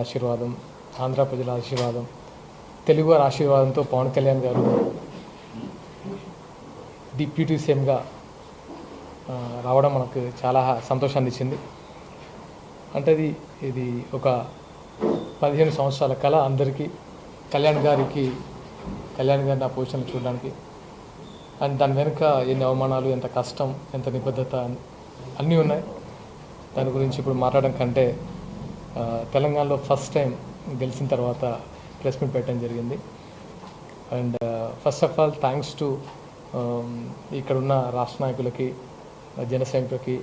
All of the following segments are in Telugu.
ఆశీర్వాదం ఆంధ్ర ప్రజల ఆశీర్వాదం తెలుగు వారి ఆశీర్వాదంతో పవన్ కళ్యాణ్ గారు డిప్యూటీ సీఎంగా రావడం మనకు చాలా సంతోషాన్ని ఇచ్చింది అంటే ఇది ఇది ఒక పదిహేను సంవత్సరాల కళ అందరికీ కళ్యాణ్ గారికి కళ్యాణ్ గారిని ఆ పొజిషన్లో చూడడానికి. అండ్ దాని వెనుక ఎన్ని అవమానాలు ఎంత కష్టం ఎంత నిబద్ధత అన్నీ ఉన్నాయి. దాని గురించి ఇప్పుడు మాట్లాడడం కంటే తెలంగాణలో ఫస్ట్ టైం గెలిచిన తర్వాత ప్రెస్ మీట్ పెట్టడం జరిగింది. And first of all thanks to ఇక్కడ ఉన్న రాష్ట్ర నాయకులకి జన సైనికులకి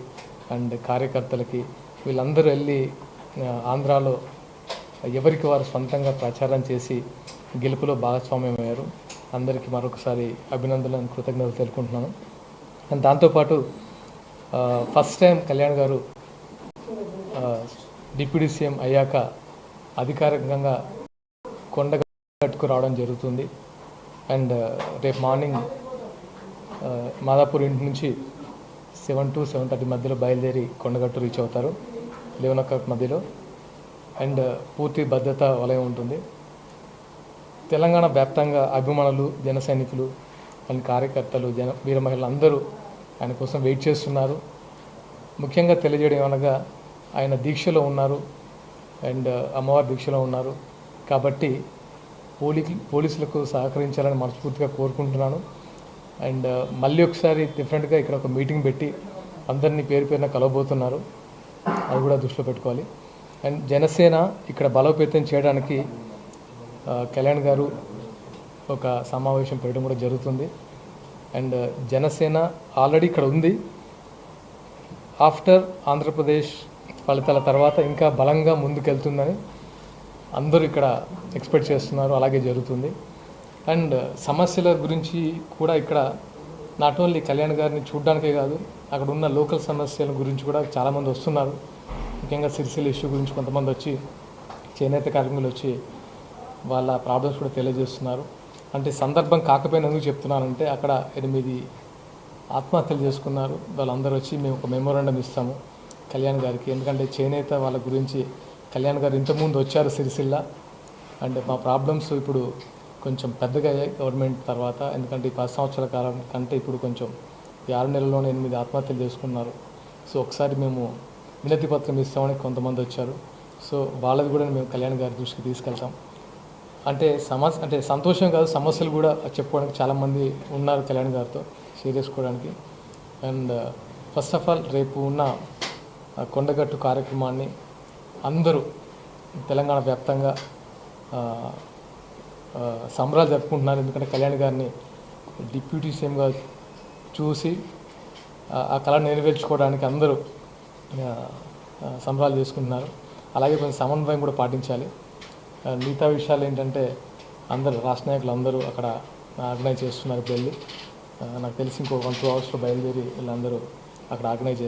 అండ్ కార్యకర్తలకి వీళ్ళందరూ వెళ్ళి ఆంధ్రాలో ఎవరికి వారు సొంతంగా ప్రచారం చేసి గెలుపులో భాగస్వామ్యం అయ్యారు అందరికీ మరొకసారి అభినందనలు కృతజ్ఞతలు తెలుపుకుంటున్నాను. అండ్ దాంతోపాటు ఫస్ట్ టైం కళ్యాణ్ గారు డిప్యూటీ సీఎం అయ్యాక అధికారికంగా కొండగట్టుకు రావడం జరుగుతుంది. అండ్ uh, రేపు మార్నింగ్ uh, మాదాపూర్ ఇంటి నుంచి సెవెన్ టు సెవెన్ థర్టీ మధ్యలో బయలుదేరి కొండగట్టు రీచ్ అవుతారు. లెవెన్ ఓ క్లాక్ మధ్యలో. అండ్ uh, పూర్తి భద్రత వలయం ఉంటుంది. తెలంగాణ వ్యాప్తంగా అభిమానులు జన సైనికులు అండ్ కార్యకర్తలు జన వీర మహిళలు అందరూ ఆయన కోసం వెయిట్ చేస్తున్నారు. ముఖ్యంగా తెలియజేయడం అనగా ఆయన దీక్షలో ఉన్నారు అండ్ అమ్మవారి దీక్షలో ఉన్నారు. కాబట్టి పోలీ పోలీసులకు సహకరించాలని మనస్ఫూర్తిగా కోరుకుంటున్నాను. అండ్ మళ్ళీ ఒకసారి డిఫరెంట్గా ఇక్కడ ఒక మీటింగ్ పెట్టి అందరినీ పేరు పేరున కలవబోతున్నారు. అది కూడా దృష్టిలో పెట్టుకోవాలి. అండ్ జనసేన ఇక్కడ బలోపేతం చేయడానికి కళ్యాణ్ గారు ఒక సమావేశం పెట్టడం కూడా జరుగుతుంది. అండ్ జనసేన ఆల్రెడీ ఇక్కడ ఉంది. ఆఫ్టర్ ఆంధ్రప్రదేశ్ ఫలితాల తర్వాత ఇంకా బలంగా ముందుకెళ్తుందని అందరూ ఇక్కడ ఎక్స్పెక్ట్ చేస్తున్నారు అలాగే జరుగుతుంది. అండ్ సమస్యల గురించి కూడా ఇక్కడ నాట్ ఓన్లీ కళ్యాణ్ గారిని చూడడానికే కాదు అక్కడ ఉన్న లోకల్ సమస్యల గురించి కూడా చాలామంది వస్తున్నారు. ముఖ్యంగా సిరిసిల్ల ఇష్యూ గురించి కొంతమంది వచ్చి చేనేత కార్మికులు వచ్చి వాళ్ళ ప్రాబ్లమ్స్ కూడా తెలియజేస్తున్నారు. అంటే సందర్భం కాకపోయినందుకు చెప్తున్నానంటే అక్కడ ఎనిమిది ఆత్మహత్యలు చేసుకున్నారు. వాళ్ళందరూ వచ్చి మేము ఒక మెమోరాండం ఇస్తాము. కళ్యాణ్ గారికి. ఎందుకంటే చేనేత వాళ్ళ గురించి కళ్యాణ్ గారు ఇంతకుముందు వచ్చారు సిరిసిల్ల. అంటే మా ప్రాబ్లమ్స్ ఇప్పుడు కొంచెం పెద్దగా అయ్యాయి గవర్నమెంట్ తర్వాత. ఎందుకంటే ఈ పది సంవత్సరాల కాలం కంటే ఇప్పుడు కొంచెం ఈ ఆరు నెలల్లోనే ఎనిమిది ఆత్మహత్యలు చేసుకున్నారు. సో ఒకసారి మేము వినతి పత్రం ఇస్తామని కొంతమంది వచ్చారు. సో వాళ్ళది కూడా మేము కళ్యాణ్ గారి దృష్టికి తీసుకెళ్తాం. అంటే సమస్య అంటే సంతోషం కాదు సమస్యలు కూడా చెప్పుకోవడానికి చాలామంది ఉన్నారు కళ్యాణ్ గారితో షేర్ చేసుకోవడానికి. అండ్ ఫస్ట్ ఆఫ్ ఆల్ రేపు ఉన్న కొండగట్టు కార్యక్రమాన్ని అందరూ తెలంగాణ వ్యాప్తంగా సంబరాలు జరుపుకుంటున్నారు. ఎందుకంటే కళ్యాణ్ గారిని డిప్యూటీ సీఎంగా చూసి ఆ- కళను నెరవేర్చుకోవడానికి అందరూ సంబరాలు చేసుకుంటున్నారు. అలాగే కొంచెం సమన్వయం కూడా పాటించాలి. మిగతా విషయాలు ఏంటంటే అందరూ రాష్ట్ర నాయకులు అందరూ అక్కడ ఆర్గనైజ్ చేస్తున్నారు ఇప్పుడు వెళ్ళి నాకు తెలిసి ఇంకో వన్ టూ అవర్స్లో బయలుదేరి వీళ్ళందరూ అక్కడ ఆర్గనైజ్ చేస్తారు.